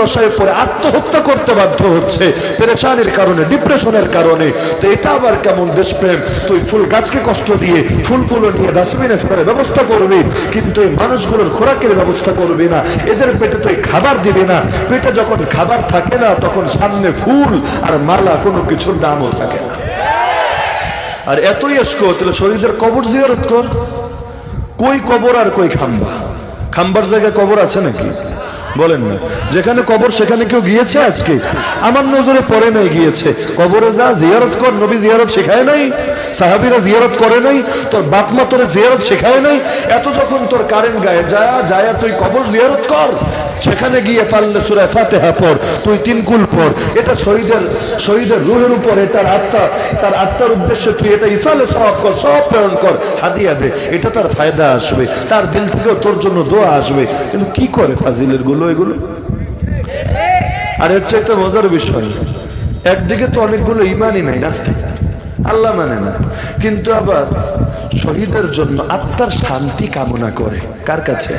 দশায় আত্মহত্যা করতে বাধ্য হচ্ছে কারণে ডিপ্রেশনের কারণে। তো এটা আবার কেমন দেশপ্রেম? তুই ফুল গাছকে কষ্ট দিয়ে ফুলগুলো নিয়ে ডাস্টবিনে ব্যবস্থা করবি, কিন্তু এই মানুষগুলোর খোরাকের ব্যবস্থা করবি না। এদের পেটে তুই খাবার দিবি না। পেটে যখন খাবার থাকে না, তখন সামনে ফুল আর মালা কোনো কিছুর দামও থাকে না। আর এতই এসকো তাহলে শরীরের কবর জিয়ারত কর। কই কবর আর কই খাম্বা? খাম্বার জায়গায় কবর আছে নাকি? বলেন না। যেখানে কবর, সেখানে কেউ গিয়েছে আজকে? আমার নজরে পড়ে নাই গিয়েছে। কবরে যা জিয়ারত কর, নবী জিয়ারত শেখায় নাই, সাহাবিরা জিয়ারত করে নাই, তোর বাপ মা তোর জিয়ারত শেখায় নাই, এত যখন তোর কারেন্ট গায়ে যা, যায় তুই কবর জিয়ারত কর, সেখানে গিয়ে পারলে সুরায় ফাতেহা পড়, তুই তিন কুল পড়। এটা শহীদের শহীদের রুহের উপর এটার আত্মা, তার আত্মার উদ্দেশ্যে তুই এটা ইসালে সব কর সব প্রেরণ কর, হাদিয়া দে। এটা তার ফায়দা আসবে, তার দিল থেকেও তোর জন্য দোয়া আসবে। কিন্তু কি করে ফাজিলেরগুলো? এগুলো? আর এর চাইতে মজার বিষয়, একদিকে তো অনেকগুলো ইমানই নাই রাস্তায় আল্লাহ মানে না। কিন্তু আবার শহীদের জন্য আত্মার শান্তি কামনা করে। কার কাছে?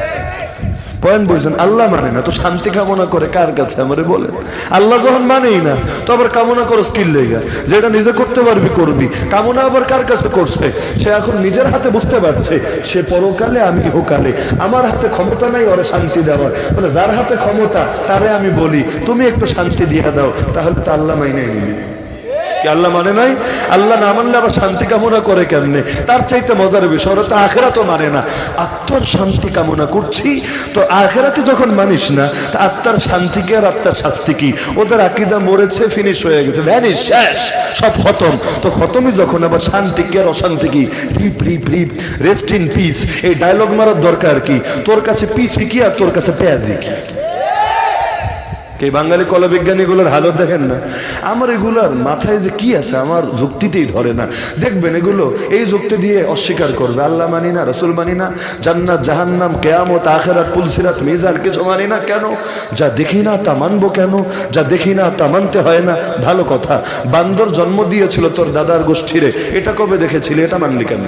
পয়েন্ট বলছেন আল্লাহ মানে না, তো শান্তি কামনা করে কার কাছে আমারে বলে? আল্লাহ যখন মানেই না, তো আবার কামনা করো স্কিল লেগা। যেটা নিজে করতে পারবি, করবি। কামনা আবার কার কাছে করছে? সে এখন নিজের হাতে বুঝতে পারছে, সে পরকালে আমি ইহকালে আমার হাতে ক্ষমতা নাই ওরে শান্তি দেওয়ার। মানে যার হাতে ক্ষমতা, তারে আমি বলি, তুমি একটু শান্তি দিয়ে দাও, তাহলে তো আল্লাহ মাইনে নিবি। কি আল্লাহ মানে নাই? আল্লাহ না মানলে আবার শান্তি কামনা করে কেমনে? তার চাইতে মজার বিষয় ওরা তো আখেরা তো মানে না। আত্মার শান্তি কামনা করছি, তো আখেরাতে যখন মানিস না, তা আত্মার শান্তি কি আর আত্মার শাস্তি কি? ওদের আকিদা মরেছে ফিনিশ হয়ে গেছে, ভ্যানিশ, শেষ, সব খতম। তো খতমই যখন আবার শান্তি কি আর অশান্তি কি? RIP RIP RIP rest in peace এই ডায়লগ মারার দরকার কি? তোর কাছে পিসি কি আর তোর কাছে পেঁয়াজি কি? এই বাঙালি কলা বিজ্ঞানীগুলোর হালত দেখেন না? আমার এগুলার মাথায় যে কি আছে, আমার যুক্তিতেই ধরে না। দেখবেন এগুলো এই যুক্তি দিয়ে অস্বীকার করবে। আল্লাহ মানি না, রসুল মানি না, জান্নাত, জাহান্নাম, কেয়ামত, আখেরাত পুলসিরাত মিজান কিছু মানি না কেন? যা দেখি না তা মানবো কেন? যা দেখি না তা মানতে হয় না? ভালো কথা। বান্দর জন্ম দিয়েছিল তোর দাদার গোষ্ঠীরে। এটা কবে দেখেছিলি? এটা মানলি কেন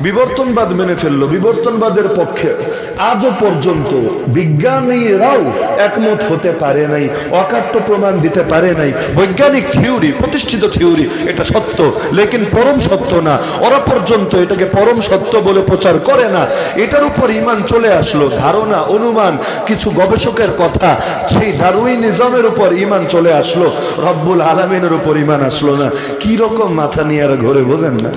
বিবর্তনবাদ মেনে ফেলল, বিবর্তনবাদের পক্ষে আজও পর্যন্ত বিজ্ঞানীরাও একমত হতে পারে নাই, অকাট্য প্রমাণ দিতে পারে নাই। বৈজ্ঞানিক থিওরি, প্রতিষ্ঠিত থিওরি, এটা সত্য, লেকিন পরম সত্য না। ওরা পর্যন্ত এটাকে পরম সত্য বলে প্রচার করে না। এটার উপর ইমান চলে আসলো, ধারণা, অনুমান, কিছু গবেষকের কথা, সেই ডারুই নিজামের উপর ইমান চলে আসলো, রব্বুল আলমিনের উপর ইমান আসলো না। কি রকম মাথা নিয়ে আর ঘরে বোঝেন না।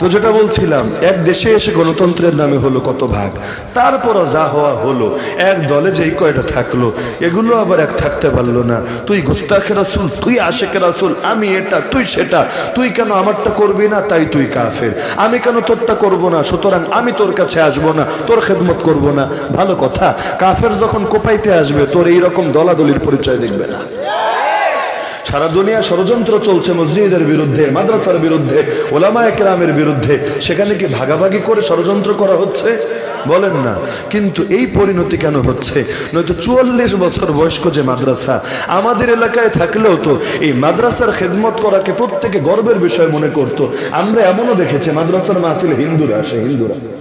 তো যেটা বলছিলাম, এক দেশে এসে গণতন্ত্রের নামে হলো কত ভাগ? তারপরও যা হওয়া হলো, এক দলে যেই কয়টা থাকল, এগুলো আবার এক থাকতে পারল না। তুই গুস্তাখে রাসুল, তুই আশেখে রাসুল, আমি এটা, তুই সেটা, তুই কেন আমারটা করবি না, তাই তুই কাফের। আমি কেন তোরটা করব না, সুতরাং আমি তোর কাছে আসব না, তোর খেদমত করব না। ভালো কথা, কাফের যখন কোপাইতে আসবে, তোর এইরকম দলাদলির পরিচয় দেখবে না। সারা দুনিয়া ষড়যন্ত্র চলছে মসজিদের বিরুদ্ধে, মাদ্রাসার বিরুদ্ধে ওলামা একরামের বিরুদ্ধে। সেখানে কি ভাগাভাগি করে ষড়যন্ত্র করা হচ্ছে? বলেন না। কিন্তু এই পরিণতি কেন হচ্ছে? নয়তো চুয়াল্লিশ বছর বয়স্ক যে মাদ্রাসা, আমাদের এলাকায় থাকলেও তো এই মাদ্রাসার খেদমত করাকে প্রত্যেকে গর্বের বিষয় মনে করত। আমরা এমনও দেখেছি, মাদ্রাসার মাহফিল হিন্দুরা আসে, হিন্দুরা।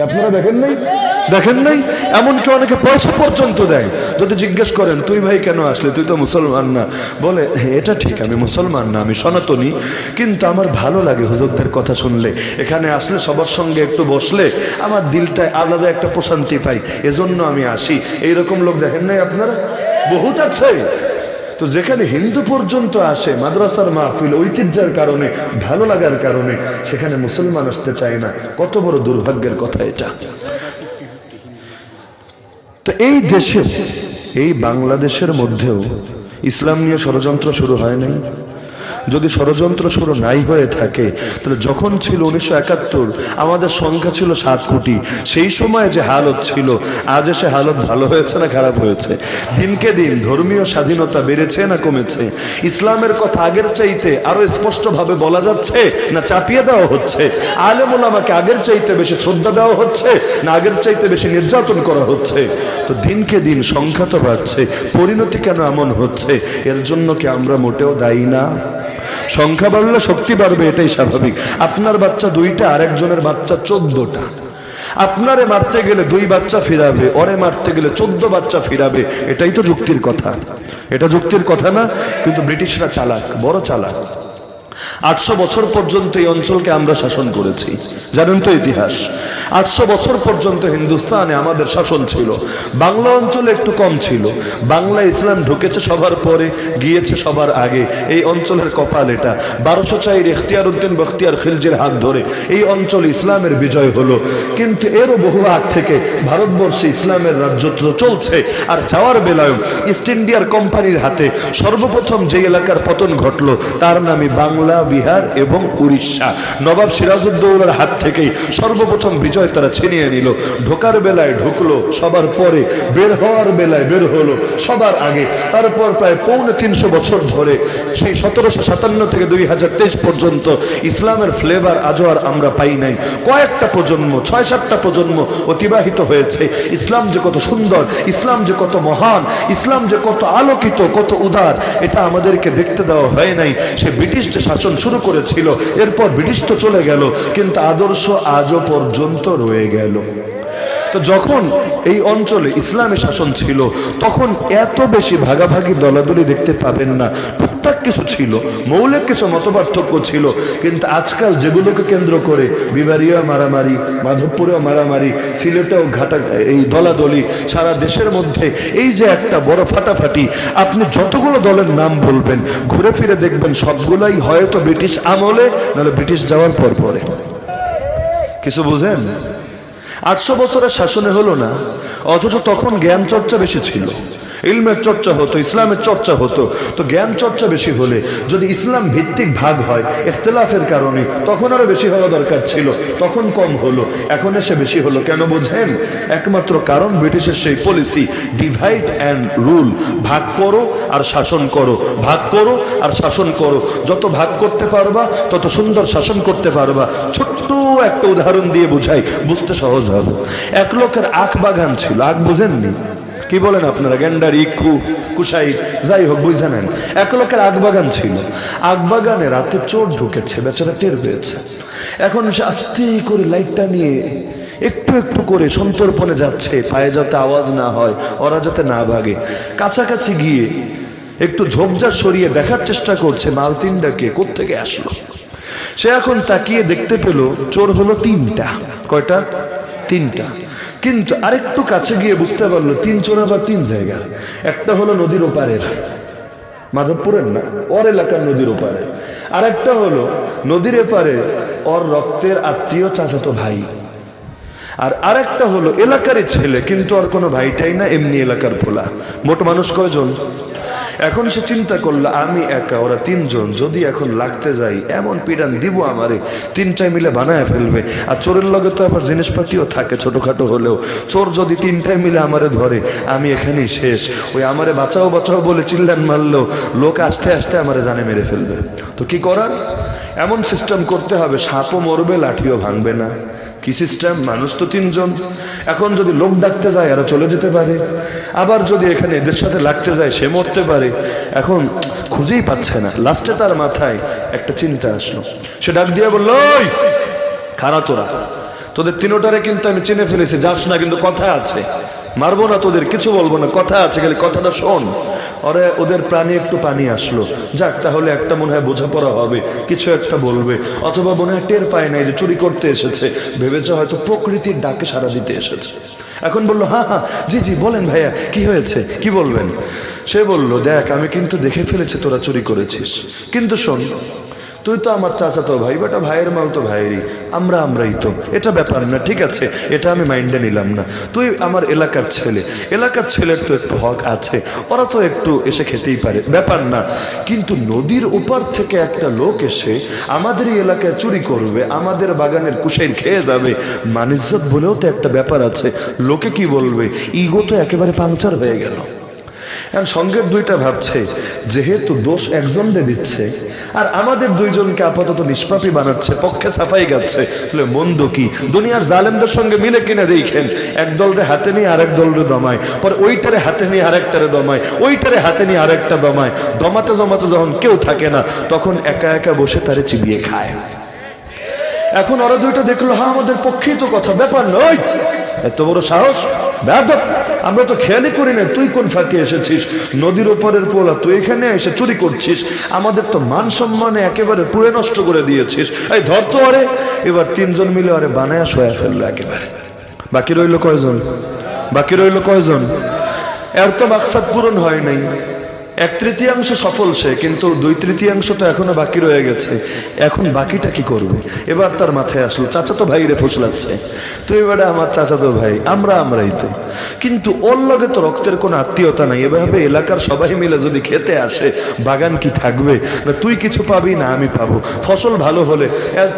আপনারা দেখেন নাই? দেখেন নাই? এমনকি অনেকে পয়সা পর্যন্ত দেয়। যদি জিজ্ঞেস করেন তুই ভাই কেন আসলে? তুই তো মুসলমান না? বলে "হ্যাঁ, এটা ঠিক আমি মুসলমান না আমি সনাতনী। কিন্তু আমার ভালো লাগে হুজুরদের কথা শুনলে। এখানে আসলে সবার সঙ্গে একটু বসলে আমার দিলটায় আলাদা একটা প্রশান্তি পাই। এজন্য আমি আসি। এইরকম লোক দেখেন নাই আপনারা? বহুত আছে। তো যেখানে হিন্দু পর্যন্ত আসে, মাদ্রাসার মাহফিল, ঐতিহ্যের কারণে, ভালো লাগার কারণে, সেখানে মুসলমান আসতে চায় না। কত বড় দুর্ভাগ্যের কথা এটা। তো এই দেশে, এই বাংলাদেশের মধ্যেও ইসলাম নিয়ে ষড়যন্ত্র শুরু হয় নাই। যদি ষড়যন্ত্র শুরু নাই হয়ে থাকে, তাহলে যখন ছিল উনিশশো একাত্তর, আমাদের সংখ্যা ছিল সাত কোটি। সেই সময় যে হালত ছিল, আজ এসে হালত ভালো হয়েছে না খারাপ হয়েছে? দিনকে দিন ধর্মীয় স্বাধীনতা বেড়েছে না কমেছে? ইসলামের কথা আগের চাইতে আরও স্পষ্টভাবে বলা যাচ্ছে না চাপিয়ে দেওয়া হচ্ছে? আলেমুল আমাকে আগের চাইতে বেশি শ্রদ্ধা দেওয়া হচ্ছে না আগের চাইতে বেশি নির্যাতন করা হচ্ছে? তো দিনকে দিন সংখ্যা তো বাড়ছে, পরিণতি কেন এমন হচ্ছে? এর জন্য কি আমরা মোটেও দায়ী না? সংখ্যা বাড়লে শক্তি বাড়বে, এটাই স্বাভাবিক। আপনার বাচ্চা দুইটা আর একজনের বাচ্চা চোদ্দটা। আপনারে মারতে গেলে দুই বাচ্চা ফিরাবে, ওরে মারতে গেলে চোদ্দ বাচ্চা ফিরাবে, এটাই তো যুক্তির কথা। এটা যুক্তির কথা না, কিন্তু ব্রিটিশরা চালাক, বড় চালাক। আটশো বছর পর্যন্ত এই অঞ্চলকে আমরা শাসন করেছি। জানেন তো ইতিহাস? আটশো বছর পর্যন্ত হিন্দুস্তানে আমাদের শাসন ছিল। বাংলা অঞ্চলে একটু কম ছিল। বাংলা ইসলাম ঢুকেছে সবার পরে, গিয়েছে সবার আগে। এই অঞ্চলের কপাল এটা। বারোশো চাইর এখতিয়ার উদ্দিন বখতিয়ার খিলজির হাত ধরে এই অঞ্চল ইসলামের বিজয় হলো। কিন্তু এরও বহু আগ থেকে ভারতবর্ষে ইসলামের রাজ্যত্ব চলছে। আর যাওয়ার বেলায় ইস্ট ইন্ডিয়ার কোম্পানির হাতে সর্বপ্রথম যে এলাকার পতন ঘটলো, তার নামই বাংলা। বিহার এবং উড়িষ্যা। নবাব সিরাজউদ্দৌলার হাত থেকেই সর্বপ্রথম বিজয় তারা ছিনিয়ে নিল। ঢোকার বেলায় ঢুকলো, সবার পরে বের হওয়ার বেলায় বের হলো, সবার আগে। তারপর প্রায় পৌনে তিনশো বছর ধরে সেই সতেরোশো সাতান্ন থেকে দুই হাজার তেইশ পর্যন্ত ইসলামের ফ্লেভার আজও আর আমরা পাই নাই। কয়েকটা প্রজন্ম, ছয় সাতটা প্রজন্ম অতিবাহিত হয়েছে। ইসলাম যে কত সুন্দর, ইসলাম যে কত মহান, ইসলাম যে কত আলোকিত, কত উদার, এটা আমাদেরকে দেখতে দেওয়া হয় নাই। সে ব্রিটিশ যে শাসন শুরু করেছিল। এরপর ব্রিটিশ তো চলে গেল কিন্তু আদর্শ আজও পর্যন্ত রয়ে গেল। তো যখন এই অঞ্চলে ইসলামী শাসন ছিল, তখন এত বেশি ভাগাভাগি দলাদলি দেখতে পাবেন না। টুকটাক কিছু ছিল, মৌলিক কিছু মতপার্থক্য ছিল, কিন্তু আজকাল যেগুলোকে কেন্দ্র করে বিবারিয়া মারামারি, মাধবপুরেও মারামারি, সিলেটেও ঘাটা, এই দলাদলি, সারা দেশের মধ্যে এই যে একটা বড় ফাটাফাটি, আপনি যতগুলো দলের নাম বলবেন, ঘুরে ফিরে দেখবেন সবগুলাই হয়তো ব্রিটিশ আমলে, নাহলে ব্রিটিশ যাওয়ার পর পরে। কিছু বুঝেন? আটশো বছরের শাসনে হলো না অথচ তখন জ্ঞান চর্চা বেশি ছিল। ইলমের চর্চা হতো, ইসলামের চর্চা হতো। তো জ্ঞান চর্চা বেশি হলে যদি ইসলাম ভিত্তিক ভাগ হয় ইখতলাফের কারণে, তখন আরও বেশি হওয়া দরকার ছিল, তখন কম হলো, এখন এসে বেশি হলো। কেন বোঝেন? একমাত্র কারণ ব্রিটিশের সেই পলিসি ডিভাইড অ্যান্ড রুল ভাগ করো আর শাসন করো, ভাগ করো আর শাসন করো। যত ভাগ করতে পারবা, তত সুন্দর শাসন করতে পারবা। ছোট্ট একটা উদাহরণ দিয়ে বুঝাই, বুঝতে সহজ হবে। এক লোকের আখ বাগান ছিল, আখ বুঝেননি? কি বলেন আপনারা? গেন্ডার ইক্ষু কুসাই যাই হোক, বুঝে নেন। এক লোকের আগবাগান ছিল। আগবাগানে রাতে চোর ঢুকেছে, বেচারা টের পেয়েছে। এখন সে আস্তে করে লাইটটা নিয়ে একটু একটু করে সন্তর্পণে যাচ্ছে। পায়ে যাতে আওয়াজ না হয়, ওরা যাতে না ভাগে। কাছাকাছি গিয়ে একটু ঝোপঝাড় সরিয়ে দেখার চেষ্টা করছে মাল তিনটাকে, কোত্থেকে আসলো। সে এখন তাকিয়ে দেখতে পেল, চোর হলো তিনটা। কয়টা? তিনটা। কিন্তু আরেকটু কাছে গিয়ে বুঝতে পারল, তিন চোরা বা তিন জায়গা। একটা হলো নদীর ওপারের, মাধবপুরের না, ওর এলাকার নদীর ওপারে। আর একটা হলো নদীর এপারে ওর রক্তের আত্মীয় চাচাতো ভাই। আর আরেকটা হলো এলাকারই ছেলে, কিন্তু আর কোনো ভাইটাই না, এমনি এলাকার পোলা। মোট মানুষ কয়জন? এখন সে চিন্তা করল, আমি একা, ওরা তিনজন, যদি এখন লাগতে যাই, এমন পিডান দিব আমারে। তিনটায় মিলে বানায় ফেলবে। আর চোরের লগে তো আবার জিনিসপাতিও থাকে ছোটোখাটো হলেও। চোর যদি তিনটায় মিলে আমারে ধরে, আমি এখানেই শেষ। ওই আমারে বাঁচাও বাঁচাও বলে চিল্লান মারলো। লোক আস্তে আস্তে আমারে জানে মেরে ফেলবে। তো কি করার? এমন সিস্টেম করতে হবে, সাপও মরবে, লাঠিও ভাঙবে না। কি সিস্টেম মানুষ তো তিনজন। এখন যদি লোক ডাকতে যায় এরা চলে যেতে পারে। আবার যদি এখানে এদের সাথে লাগতে যায়, সে মরতে পারে। এখন খুঁজেই পাচ্ছে না। লাস্টে তার মাথায় একটা চিন্তা আসলো। সে ডাক দিয়ে বলল খারা তোরা। তোদের তিনোটারে কিন্তু আমি চিনে ফেলেছি, যাস না কিন্তু কথা আছে। মারবো না তোদের, কিছু বলব না, কথা আছে, খালি কথাটা শোন। ওরে ওদের প্রাণে একটু পানি আসলো। যাক, তাহলে একটা মনে হয় বোঝাপড়া হবে, কিছু একটা বলবে। অথবা মনে হয় টের পায় নাই যে চুরি করতে এসেছে। ভেবেছে হয়তো প্রকৃতির ডাকে সারা দিতে এসেছে। এখন বলল হ্যাঁ হ্যাঁ জি জি, বলেন ভাইয়া, কি হয়েছে? কি বলবেন? সে বলল, দেখ, আমি কিন্তু দেখে ফেলেছি তোরা চুরি করেছিস। কিন্তু শোন তুই তো আমার চাচা তো ভাই, বেটা, ভাইয়ের মাল তো ভাইয়েরই। আমরা আমরাই তো। এটা ব্যাপার না, ঠিক আছে? এটা আমি মাইন্ডে নিলাম না। তুই আমার এলাকার ছেলে। এলাকার ছেলের তো একটু হক আছে। ওরা তো একটু এসে খেতেই পারে। ব্যাপার না। কিন্তু নদীর ওপার থেকে একটা লোক এসে আমাদেরই এলাকায় চুরি করবে, আমাদের বাগানের কুশের খেয়ে যাবে। মানিজ্জত বলেও তো একটা ব্যাপার আছে। লোকে কি বলবে? ইগো তো একেবারে পাংচার হয়ে গেল। এখন সঙ্গের দুইটা ভাবছে, যেহেতু দোষ একজনকে দিচ্ছে, আর আমাদের দুইজনকে আপাতত নিষ্পাপী বানাচ্ছে, পক্ষে সাফাই যাচ্ছে তাহলে মন্দ কি? দুনিয়ার জালেমদের সঙ্গে মিলে কিনে দেখেন এক দলরে হাতে নিয়ে আরেক দলরে দমায়, পরে ওইটারে হাতে নিয়ে আরেকটারে দমায়, ওইটারে হাতে নিয়ে আরেকটা দমায়। দমাতে জমাতে যখন কেউ থাকে না, তখন একা একা বসে তারে চিবিয়ে খায়। এখন ওরা দুইটা দেখল হ্যাঁ আমাদের পক্ষেই তো কথা, ব্যাপার নয়। এত বড় সাহস? বেয়াদব আমরা তো খেয়ালই করি না তুই কোন ফাঁকে এসেছিস? নদীর ওপরের পোলা, তুই এখানে এসে চুরি করছিস? আমাদের তো মান সম্মানে একেবারে পুরে নষ্ট করে দিয়েছিস। এই ধর তো আরে, এবার তিনজন মিলে আরে বানায় শোয়া ফেলল একেবারে। বাকি রইল কয়জন? বাকি রইল কয়জন? এর তো মাকসাদ পূরণ হয় নাই। এক তৃতীয়াংশ সফল সে, কিন্তু দুই তৃতীয়াংশ তো এখনও বাকি রয়ে গেছে। এখন বাকিটা কি করবে? এবার তার মাথায় আসলো চাচা তো ভাই রে ফুসলাচ্ছে। তো এবারে আমার চাচা তো ভাই, আমরা আমরাই তো। কিন্তু ওর লগে তো রক্তের কোনো আত্মীয়তা নাই, এভাবে এলাকার সবাই মিলে যদি খেতে আসে, বাগান কি থাকবে? না তুই কিছু পাবি না আমি পাবো। ফসল ভালো হলে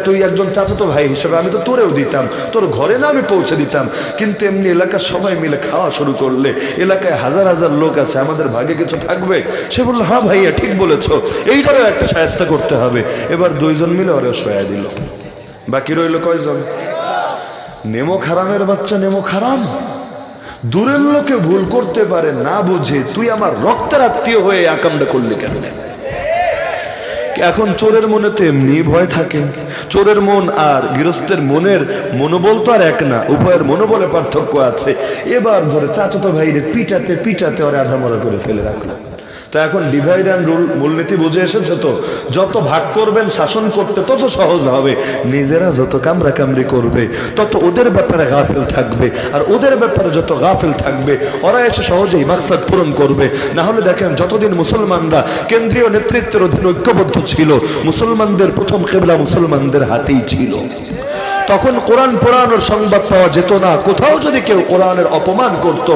তুই একজন চাচা তো ভাই হিসেবে আমি তো তোরেও দিতাম, তোর ঘরে না আমি পৌঁছে দিতাম। কিন্তু এমনি এলাকার সবাই মিলে খাওয়া শুরু করলে, এলাকায় হাজার হাজার লোক আছে, আমাদের ভাগে কিছু থাকবে? সে বলল হ্যাঁ ভাইয়া, ঠিক বলেছ। এইটারও একটা সায়স্তা করতে হবে। এবার দুইজন মিলে ওরে শোয়া দিল। বাকি রইল কয়জন? নেমো খারামের বাচ্চা, নেমো খারাম। দূরের লোকে ভুল করতে পারে, না বুঝে। তুই আমার রক্তের আত্মীয় হয়ে আকামটা করলি কেন? এখন চোরের মনে তো এমনি ভয় থাকে। চোরের মন আর গৃহস্থের মনের মনোবল তো আর এক না, উভয়ের মনোবলে পার্থক্য আছে। এবার ধরে চাচতো ভাইরে পিটাতে পিটাতে ওরা আধামরা করে ফেলে রাখল তো এখন ডিভাইড অ্যান্ড রুল মূলনীতি বুঝে এসেছে তো। যত ভাগ করবেন, শাসন করতে তত সহজ হবে। নিজেরা যত কামরা কামড়ি করবে, তত ওদের ব্যাপারে গাফেল থাকবে। আর ওদের ব্যাপারে যত গাফেল থাকবে, ওরা এসে সহজেই মাকসাদ পূরণ করবে। না হলে দেখেন, যতদিন মুসলমানরা কেন্দ্রীয় নেতৃত্বের অধীন ঐক্যবদ্ধ ছিল, মুসলমানদের প্রথম কেবলা মুসলমানদের হাতেই ছিল। তখন কোরআন পোড়ানোর সংবাদ পাওয়া যেত না। কোথাও যদি কেউ কোরআনের অপমান করত,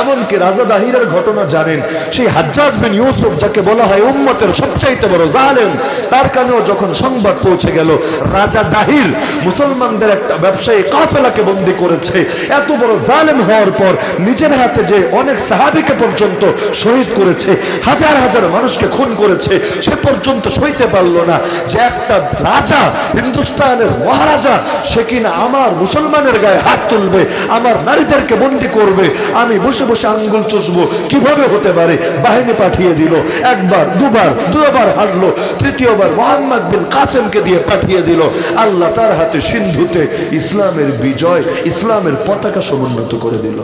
এমনকি রাজা দাহিরের ঘটনা জানেন, সেই হাজ্জাজ বিন ইউসুফ যাকে বলা হয় উম্মতের সবচাইতে বড় জালেম, তার কানেও যখন সংবাদ পৌঁছে গেল, রাজা দাহির মুসলমানদের একটা ব্যবসায়ী কাফেলাকে বন্দি করেছে। এত বড় জালেম হওয়ার পর নিজের হাতে যে অনেক সাহাবিকে পর্যন্ত শহীদ করেছে, হাজার হাজার মানুষকে খুন করেছে, সে পর্যন্ত সইতে পারল না যে একটা রাজা হিন্দুস্তানের মহারাজা, সে কিনা? আমার মুসলমানের গায়ে হাত তুলবে, আমার নারীদেরকে বন্দি করবে, আমি বসে বসে আঙ্গুল চষবো। কীভাবে হতে পারে? বাহিনী পাঠিয়ে দিল, একবার, দুবার দুবার হারলো, তৃতীয়বার মোহাম্মদ বিন কাসেমকে দিয়ে পাঠিয়ে দিল। আল্লাহ তার হাতে সিন্ধুতে ইসলামের বিজয়, ইসলামের পতাকা সমুন্নত করে দিল।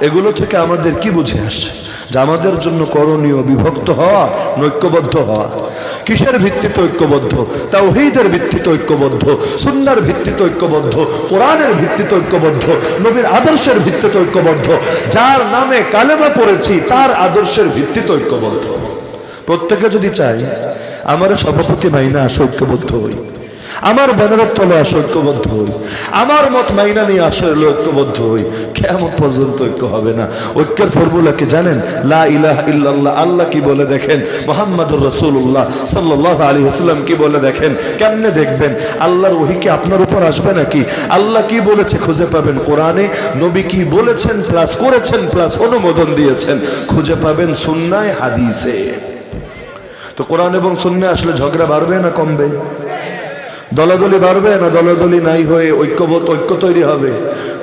এগুলো থেকে আমাদের কি বুঝে আসে? যে আমাদের জন্য করণীয় বিভক্ত হওয়া নৈক্যবদ্ধ হওয়া। কিসের ভিত্তিতে ঐক্যবদ্ধ? তাওহীদের ভিত্তিতে ঐক্যবদ্ধ। সুন্নার ভিত্তিতে ঐক্যবদ্ধ। কোরআনের ভিত্তিতে ঐক্যবদ্ধ। নবীর আদর্শের ভিত্তিতে ঐক্যবদ্ধ। যার নামে কালেমা পড়েছি, তার আদর্শের ভিত্তিতে ঐক্যবদ্ধ। প্রত্যেকে যদি চাই আমার সভাপতি মাইনা আসে ঐক্যবদ্ধ হই। আমার ব্যানারের তলে আসে ঐক্যবদ্ধ হই। আমার মত মাইনা নিয়ে আসে ঐক্যবদ্ধ হই। কেমন পর্যন্ত ঐক্য হবে না। ঐক্যের ফর্মুলা কি জানেন? লা ইলাহা ইল্লাল্লাহ, আল্লাহ কি বলে দেখেন? মোহাম্মদুর রাসূলুল্লাহ সাল্লাল্লাহু আলাইহি ওয়াসাল্লাম কি বলে দেখেন? কেমনে দেখবেন? আল্লাহর ওহী কি আপনার উপর আসবে নাকি? আল্লাহ কি বলেছে খুঁজে পাবেন কোরআনে? নবী কি বলেছেন প্লাস করেছেন প্লাস অনুমোদন দিয়েছেন? খুঁজে পাবেন সুন্নায়, হাদিসে। তো কোরআন এবং সুন্নায় আসলে ঝগড়া বাড়বে না কমবে? দলাদলি বাড়বে না দলাদলি নাই হয়ে ঐক্যবোধ ঐক্য তৈরি হবে?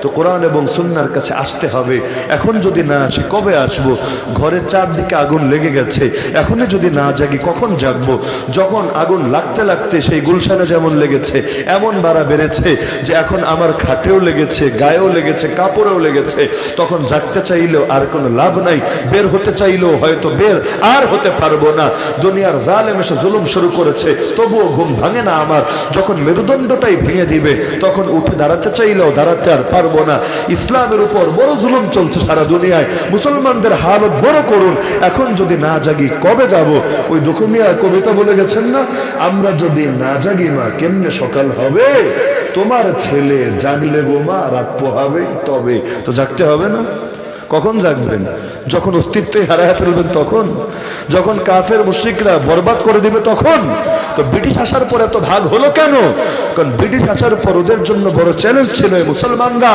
তো কোরআন এবং সুন্নার কাছে আসতে হবে। এখন যদি না আসি, কবে আসব? ঘরের চারদিকে আগুন লেগে গেছে। এখনই যদি না জাগি, কখন জাগবো? যখন আগুন লাগতে লাগতে সেই গুলশানে যেমন লেগেছে, এমন বাড়া বেড়েছে যে এখন আমার খাটেও লেগেছে, গায়েও লেগেছে, কাপড়েও লেগেছে। তখন জাগতে চাইলেও আর কোনো লাভ নাই। বের হতে চাইলেও হয়তো বের আর হতে পারব না। দুনিয়ার জালেম এসে জুলুম শুরু করেছে, তবুও ঘুম ভাঙে না আমার। যখন মেরুদণ্ডটাই ভেঙে দিবে, তখন উঠে দাঁড়াতে চাইলেও দাঁড়াতে আর পারব না। ইসলামের উপর বড় জুলুম চলছে সারা দুনিয়ায়। মুসলমানদের হালত বড় করুন। এখন যদি না জাগি, কবে যাব? ওই দুকুমিয়া কবিতা বলে গেছেন না, আমরা যদি না জাগি মা, কেমনে সকাল হবে? তোমার ছেলে জাগলে গোমা রাত পোহাবে তবে। তো জাগতে হবে না? কখন জাগবেন? যখন অস্তিত্বই হারায় ফেলবেন তখন? যখন কাফের মুশ্রিকরা বরবাদ করে দিবে তখন? তো ব্রিটিশ আসার পরে তো ভাগ হলো কেন? কারণ ব্রিটিশ আসার পর ওদের জন্য বড় চ্যালেঞ্জ ছিল মুসলমানরা।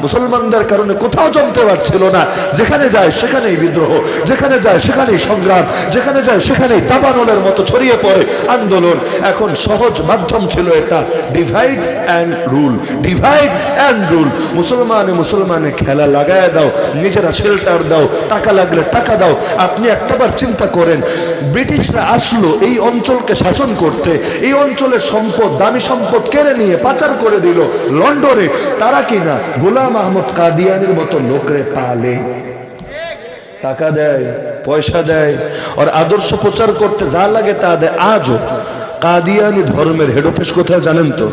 মুসলমানদের কারণে কোথাও জমতে পারছিল না। যেখানে যায় সেখানেই বিদ্রোহ, যেখানে যায় সেখানেই সংগ্রাম, যেখানে যায় সেখানেই দাবানলের মতো ছড়িয়ে পড়ে আন্দোলন। এখন সহজ মাধ্যম ছিল এটা। Divide and rule divide and rule মুসলমানে মুসলমানে খেলা লাগায় দাও নিজেরা শেল্টার দাও, টাকা লাগলে টাকা দাও। আপনি একটাবার চিন্তা করেন, ব্রিটিশরা আসলো এই অঞ্চলকে শাসন করতে। এই অঞ্চলের সম্পদ, দামি সম্পদ কেড়ে নিয়ে পাচার করে দিল লন্ডনে। তারা কিনা গোলাম আহমদ কাদিয়ানির মতো লোকরে পালে। টাকা দেয়, পয়সা দেয়, আর আদর্শ প্রচার করতে যা লাগে তা দেয়। আজও কাদিয়ানি ধর্মের হেড অফিস কোথায় জানেন তো?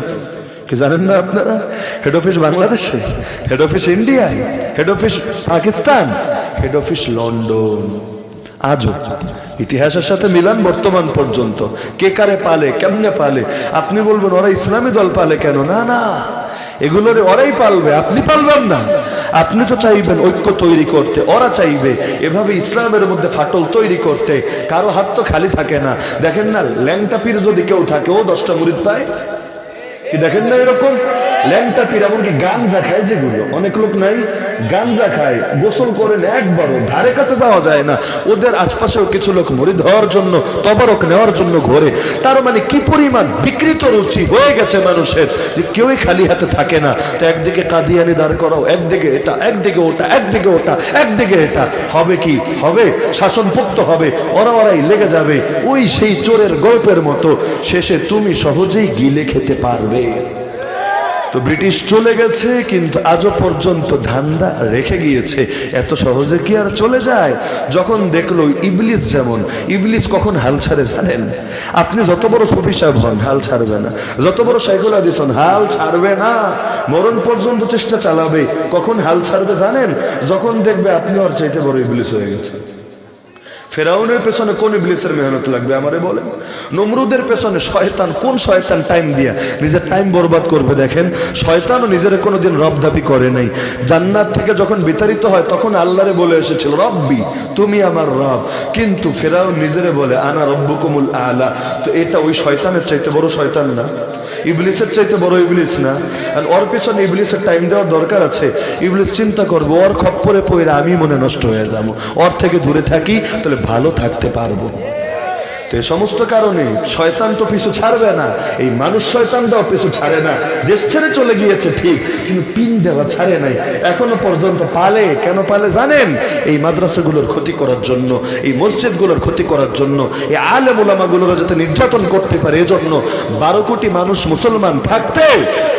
কি জানেন না আপনারা? হেড অফিস বাংলাদেশে হেড অফিস ইন্ডিয়ায় head office Pakistan head office London. আজও ইতিহাসের সাথে মিলান বর্তমান পর্যন্ত। কে কারে পালে, কেমনে পালে? আপনি বলবেন, ওরা ইসলামী দল পালে কেন? না না। এগুলোরে ওরাই পালবে, আপনি পালবেন না। আপনি তো চাইবেন ঐক্য তৈরি করতে, ওরা চাইবে এভাবে ইসলামের মধ্যে ফাটল তৈরি করতে। কারও হাত তো খালি থাকে না। দেখেন না, ল্যাংটা পীর যদি কেউ থাকে, ও দশটা মুরিদ পায়। কি দেখেন না এরকম ল্যাংটা পীর এমনকি গাঞ্জা খায় যেগুলো? অনেক লোক নাই, গাঞ্জা খায়। গোসল করেন একবারও, ধারে কাছে যাওয়া যায় না। ওদের আশপাশেও কিছু লোক মরিদ হওয়ার জন্য, তবারক নেওয়ার জন্য ঘোরে। তার মানে কি পরিমাণ বিকৃত রুচি হয়ে গেছে মানুষের যে কেউই খালি হাতে থাকে না। তো একদিকে কাদিয়ানি দাঁড় করাও, একদিকে এটা, একদিকে ওটা একদিকে ওটা, একদিকে এটা। হবে কি? হবে। শাসন পুক্ত হবে। ওরা ওরাই লেগে যাবে। ওই সেই চোরের গল্পের মতো। শেষে তুমি সহজেই গিলে খেতে পারবে। তো ব্রিটিশ চলে গেছে, কিন্তু আজও পর্যন্ত ধান্দা রেখে গিয়েছে। এত সহজে কি আর চলে যায়? যখন দেখল ইবলিস যেমন, ইবলিস কখন হাল ছাড়ে জানেন? আপনি যত বড় সফি সাহেব হন, হাল ছাড়বে না। যত বড় সাইকুল আদিস হন, হাল ছাড়বে না। মরণ পর্যন্ত চেষ্টা চালাবে, কখন হাল ছাড়বে জানেন? যখন দেখবে আপনি ওর চাইতে বড় ইবলিস হয়ে গেছে ফেরাউনের পেছনে কোন ইবলিসের মেহনত লাগবে, আমারে বলেন নমরুদের পেছনে শয়তান কোন শয়তান টাইম দিয়া নিজের টাইম বরবাদ করবে, দেখেন? শয়তানও নিজের কোনোদিন রব দাবি করে নাই। জান্নাত থেকে যখন বিতাড়িত হয়, তখন আল্লাহরে বলে এসেছিল, রব্বি, তুমি আমার রব। কিন্তু ফেরাও নিজেরে বলে, আনা রব্বুকুমুল আলা। তো এটা ওই শয়তানের চাইতে বড় শয়তান না। ইবলিসের চাইতে বড় ইবলিস না। আর ওর পেছনে ইবলিসের টাইম দেওয়ার দরকার আছে। ইবলিস চিন্তা করব, ওর খপ্পরে পড়ে আমি মনে নষ্ট হয়ে যাব। ওর থেকে দূরে থাকি, তাহলে ভালো থাকতে পারব। তো এই সমস্ত কারণে শয়তান তো পিছু ছাড়বে না। এই মানুষ শয়তানটাও পিছু ছাড়ে না। দেশ ছেড়ে চলে গিয়েছে, ঠিক, কিন্তু পিন দেওয়া ছাড়ে নাই। এখনও পর্যন্ত পালে। কেন পালে জানেন? এই মাদ্রাসাগুলোর ক্ষতি করার জন্য, এই মসজিদগুলোর ক্ষতি করার জন্য, এই আলেম ওলামাগুলোরা যাতে নির্যাতন করতে পারে, এজন্য বারো কোটি মানুষ মুসলমান থাকতে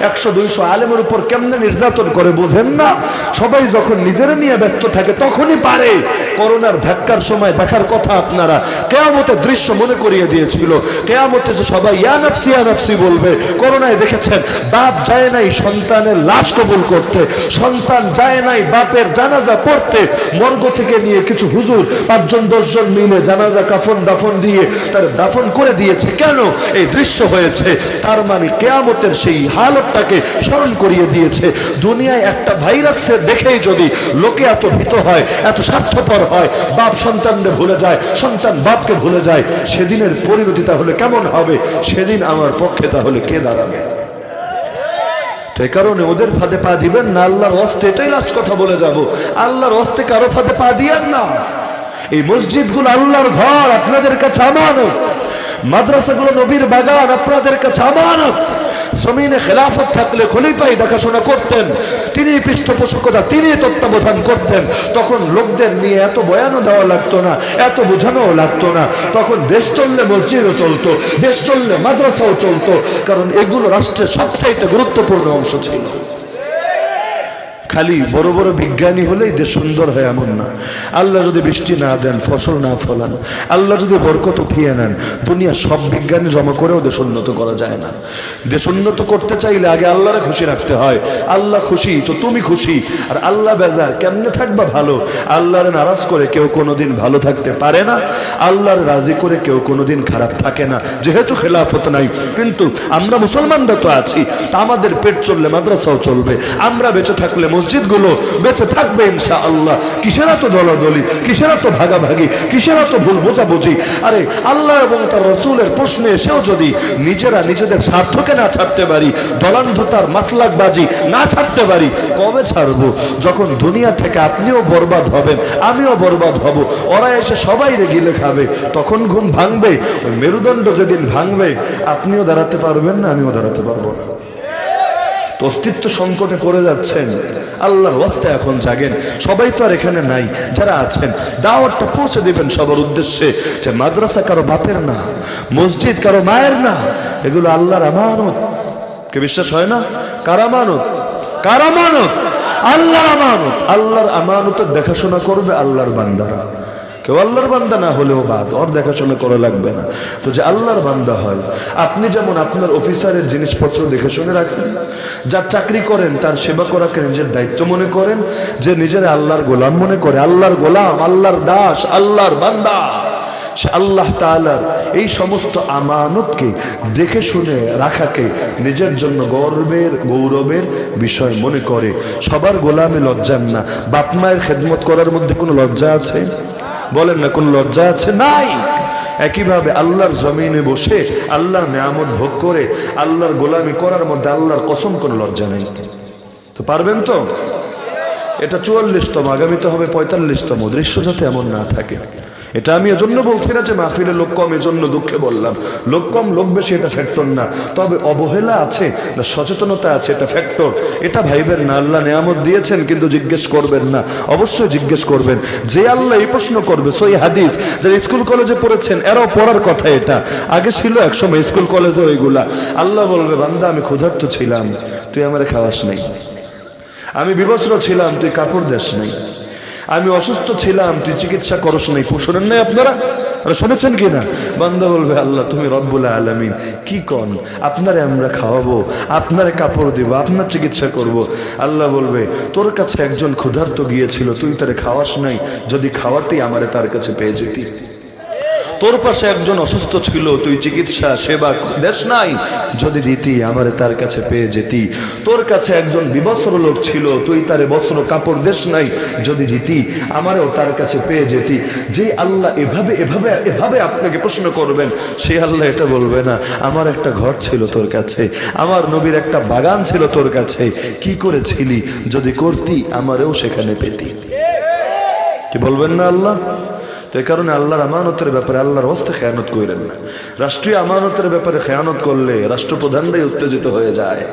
একশো দুইশো আলেমের উপর কেমনে নির্যাতন করে, বোঝেন না? সবাই যখন নিজেরা নিয়ে ব্যস্ত থাকে, তখনই পারে। করোনার ধাক্কার সময় দেখার কথা আপনারা কেয়ামতের দৃশ্য মনে করিয়ে দিয়েছিল। কেয়ামতে যে সবাই ইয়ানাফসি ইয়ানাফসি বলবে, করোনায় দেখেছেন, বাপ যায় নাই সন্তানের লাশ কবুল করতে, সন্তান যায় নাই বাপের জানাজা পড়তে, মর্গ থেকে নিয়ে কিছু হুজুর পাঁচজন, দশজন মিলে জানাজা কাফন দাফন দিয়ে তার দাফন করে দিয়েছে। কেন? এই দৃশ্য হয়েছে, তার মানে কেয়ামতের সেই হালতটাকে স্মরণ করিয়ে দিয়েছে। দুনিয়ায় একটা ভাইরাসের দেখেই যদি লোকে এত ভীত হয়, এত স্বার্থপর হয়, বাপ সন্তানদের ভুলে যায়, সন্তান বাপকে ভুলে যায়, সেদিনের পরিণতি তাহলে কেমন হবে? সেদিন আমার পক্ষে তাহলে কে দাঁড়াবে? এই কারণে ওদের ফাঁদে পা দিবেন না, আল্লাহর অস্তে এটাই লাস্ট কথা বলে যাব। আল্লাহর অস্তে কারও ফাঁদে পা দিয়েন না। এই মসজিদগুলো আল্লাহর ঘর, আপনাদের কাছে আমানত। মাদ্রাসাগুলো নবীর বাগান, আপনাদের কাছে আমানত। জমিনে খেলাফত থাকলে খলিফাই দেখাশোনা করতেন, তিনি পৃষ্ঠপোষকতা, তিনি তত্ত্বাবধান করতেন। তখন লোকদের নিয়ে এত বয়ানও দেওয়া লাগতো না, এত বোঝানোও লাগতো না। তখন দেশ চললে মসজিদও চলতো, দেশ চললে মাদ্রাসাও চলতো, কারণ এগুলো রাষ্ট্রের সবচাইতে গুরুত্বপূর্ণ অংশ ছিল। খালি বড় বড় বিজ্ঞানী হলেই দেশ সুন্দর হয় এমন না। আল্লাহ যদি বৃষ্টি না দেন, ফসল না ফলান, আল্লাহ যদি বরকত উঠিয়ে নেন, দুনিয়া সব বিজ্ঞানী জমা করেও দেশ উন্নত করা যায় না। দেশ উন্নত করতে চাইলে আগে আল্লাহরে খুশি রাখতে হয়। আল্লাহ খুশি তো তুমি খুশি। আর আল্লাহ বেজার, কেমনে থাকবা ভালো? আল্লাহরে নারাজ করে কেউ কোনোদিন ভালো থাকতে পারে না। আল্লাহর রাজি করে কেউ কোনোদিন খারাপ থাকে না। যেহেতু খেলাফত নাই, কিন্তু আমরা মুসলমানরা তো আছি। আমাদের পেট চললে, মাদ্রাসাও চলবে। আমরা বেঁচে থাকলে মসজিদগুলো বেঁচে থাকবে ইনশা আল্লাহ কিসের এত দলাদলি? কিসের এত ভাগাভাগি? কিসের এত ভুল বোঝাবুঝি? আরে, আল্লাহ এবং তার রসুলের প্রশ্নে এসেও যদি নিজেরা নিজেদের স্বার্থকে না ছাড়তে পারি, দলান্ধতার মাসলাকবাজি না ছাড়তে পারি, কবে ছাড়বো? যখন দুনিয়া থেকে আপনিও বরবাদ হবেন, আমিও বরবাদ হব, ওরা এসে সবাই গিলে খাবে, তখন ঘুম ভাঙবে, ওই মেরুদণ্ড যেদিন ভাঙবে, আপনিও দাঁড়াতে পারবেন না, আমিও দাঁড়াতে পারব না। অস্তিত্ব সংকটে পড়ে যাচ্ছেন। আল্লাহর ওয়াস্তে এখন জাগেন। সবাই তো আর এখানে নাই, যারা আছেন, দাওয়াতটা পৌঁছে দিবেন সবার উদ্দেশ্যে যে মাদ্রাসা কারও বাপের না, মসজিদ কারও মায়ের না, এগুলো আল্লাহর আমানত। কে বিশ্বাস হয় না? কার আমানত? কার আমানত? আল্লাহর আমানত। আল্লাহর আমানতের দেখাশোনা করবে আল্লাহর বান্দারা। কেউ আল্লাহর বান্দা না হলেও বাদ, ওর দেখাশোনা করা লাগবে না। তো যে আল্লাহর বান্দা হয়, আপনি যেমন আপনার অফিসারের জিনিসপত্র দেখে শুনে রাখেন, যার চাকরি করেন, তার সেবা করাকে নিজের দায়িত্ব মনে করেন, যে নিজের আল্লাহর গোলাম মনে করে, আল্লাহর গোলাম, আল্লাহর দাস, আল্লাহর বান্দা। আল্লাহ তাআলার এই সমস্ত আমানতকে দেখে শুনে রাখাকে নিজের জন্য গর্বের, গৌরবের বিষয় মনে করে। সবার গোলামে লজ্জান না। বাপ মায়ের খেদমত করার মধ্যে কোনো লজ্জা আছে? বলেন না, কোন লজ্জা আছে? নাই। একইভাবে আল্লাহর জমিনে বসে, আল্লাহর নেয়ামত ভোগ করে, আল্লাহর গোলামি করার মধ্যে আল্লাহর কসম কোনো লজ্জা নেই। তো পারবেন তো? এটা চুয়াল্লিশতম, আগামীতে হবে পঁয়তাল্লিশতম। দৃশ্য যাতে এমন না থাকে। এটা আমি এজন্য বলছি না যে মাহফিলে লোক কম, এজন্য দুঃখে বললাম। লোক কম, লোক বেশি, এটা ফ্যাক্টর না। তবে অবহেলা আছে না সচেতনতা আছে, এটা ফ্যাক্টর এটা ভাইবেন না, আল্লাহ নিয়ামত দিয়েছেন, কিন্তু জিজ্ঞেস করবেন না। অবশ্যই জিজ্ঞেস করবেন। যে আল্লাহ এই প্রশ্ন করবে, সই হাদিস, যারা স্কুল কলেজে পড়েছেন, এরাও পড়ার কথা এটা। আগে ছিল একসময় স্কুল কলেজে ওইগুলা। আল্লাহ বলবে, বান্দা, আমি ক্ষুধার্ত ছিলাম, তুই আমার খাওয়াস নাই। আমি বিবস্ত্র ছিলাম, তুই কাপড় দেশ নাই। আমি অসুস্থ ছিলাম, তুই চিকিৎসা করস নাই শোনেন নাই আপনারা? শুনেছেন কি না? বলবে, আল্লাহ, তুমি রব্বুল আলমিন, কি কন? আপনারে আমরা খাওয়াবো, আপনারে কাপড় দেবো, আপনার চিকিৎসা করব। আল্লাহ বলবে, তোর কাছে একজন ক্ষুধার্ত গিয়েছিল, তুই তারে খাওয়াস নাই, যদি খাওয়াতেই আমারে তার কাছে পেয়ে যেতি। তোর পাশে একজন অসুস্থ ছিল, তুই চিকিৎসা, সেবা দেশ নাই। যদি দিতি, আমারে তার কাছে পেয়ে যেতি। তোর কাছে একজন বিবস্ত্র লোক ছিল, তুই তারে বস্ত্র কাপড় দেশ নাই। যদি দিতি, আমারও তার কাছে পেয়ে যেতি। যে আল্লাহ এভাবে এভাবে এভাবে আপনাকে প্রশ্ন করবেন সেই আল্লাহ এটা বলবে না। আমার একটা ঘর ছিল তোর কাছে, আমার নবীর একটা বাগান ছিল তোর কাছে। কি করেছিলি? যদি করতি, আমারেও সেখানে পেতি। কি বলবেন না আল্লাহ? তো এই কারণে আল্লাহর আমানতের ব্যাপারে আল্লাহর হস্তে খেয়ানত করেন না। রাষ্ট্রীয় আমানতের ব্যাপারে খেয়ানত করলে রাষ্ট্রপ্রধানরাই উত্তেজিত হয়ে যায়।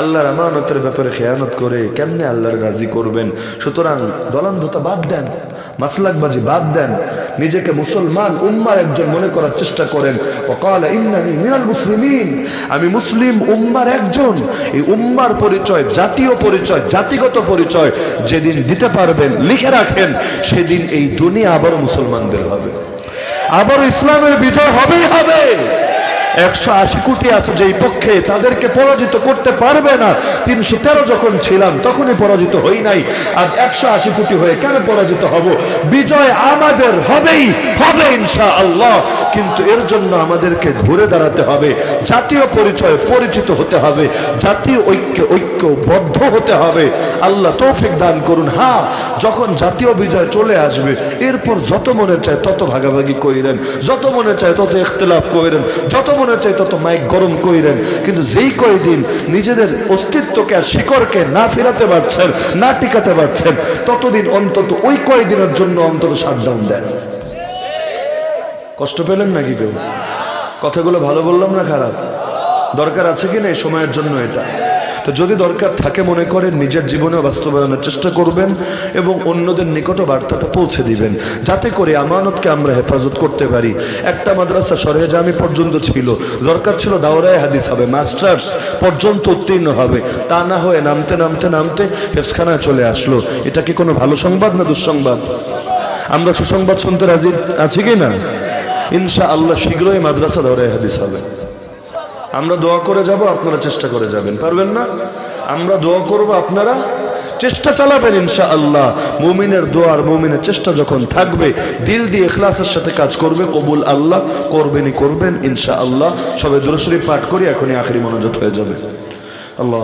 আল্লাহর আমানতের ব্যাপারে খেয়ানত করে কেমনে আল্লাহর রাজি করবেন? সুতরাং দলান্ধতা বাদ দেন, মাসলাকবাজি বাদ দেন, নিজেকে মুসলমান উম্মার একজন মনে করার চেষ্টা করেন। অকাল ইন্নানি মিনাল মুসলিমিন, আমি মুসলিম উম্মার একজন। এই উম্মার পরিচয়, জাতীয় পরিচয়, জাতিগত পরিচয় যেদিন দিতে পারবেন, লিখে রাখেন, সেদিন এই দুনিয়া আবার মুসলমানদের হবে। আবার ইসলামের বিজয় হবেই হবে। একশো আশি কোটি আছে যেই পক্ষে তাদেরকে পরাজিত করতে পারবে না। তিনশো তেরো যখন ছিলাম, তখনই পরাজিত হই নাই। আজ একশো আশি কোটি হয়ে কেন পরাজিত হব? বিজয় আমাদের হবেই, হবে ইনশা আল্লাহ কিন্তু এর জন্য আমাদেরকে ঘুরে দাঁড়াতে হবে, জাতীয় পরিচয় পরিচিত হতে হবে, জাতীয় ঐক্য, ঐক্যবদ্ধ হতে হবে। আল্লাহ তৌফিক দান করুন। হ্যাঁ যখন জাতীয় বিজয় চলে আসবে, এরপর যত মনে চায় তত ভাগাভাগি কইরেন, যত মনে চায় তত ইখতলাফ কইরেন, যত মনে চাই তত মাইক গরম কইরেন, কিন্তু যেই কয়দিন নিজেদের অস্তিত্বকে আর শিকড়কে না ফেরাতে পারছেন, না টিকাতে পারছেন, ততদিন অন্তত ওই কয়দিনের জন্য অন্তত শাটডাউন দেন। কষ্ট পেলেন নাকি কেউ? কথাগুলো ভালো বললাম না খারাপ? দরকার আছে কি না এই সময়ের জন্য এটা? তো যদি দরকার থাকে মনে করেন, নিজের জীবনে বাস্তবায়নের চেষ্টা করবেন এবং অন্যদের নিকট বার্তাটা পৌঁছে দিবেন। যাতে করে আমানতকে আমরা হেফাজত করতে পারি। একটা মাদ্রাসা সরে জামি পর্যন্ত ছিল। দরকার ছিল দাওরায় হাদিস হবে, মাস্টার্স পর্যন্ত উত্তীর্ণ হবে। তা না হয়ে নামতে নামতে নামতে হেফখানায় চলে আসলো। এটা কি কোনো ভালো সংবাদ না দুঃসংবাদ? আমরা সুসংবাদ শুনতে রাজি আছি কি না? ইনশা আল্লাহ শীঘ্রই মাদ্রাসা দাওরায় হাদিস হবে। আমরা দোয়া করে যাব, আপনারা চেষ্টা করে যাবেন, পারবেন না? আমরা দোয়া করব আপনারা চেষ্টা চালাবেন ইনশা আল্লাহ মুমিনের দোয়ার মুমিনের চেষ্টা যখন থাকবে, দিল দিয়ে খ্লাসের সাথে কাজ করবে, কবুল আল্লাহ করবেনই করবেন ইনশা আল্লাহ সবাই জোরসরি পাঠ করি, এখনই আখরি মনোজত হয়ে যাবে। আল্লাহ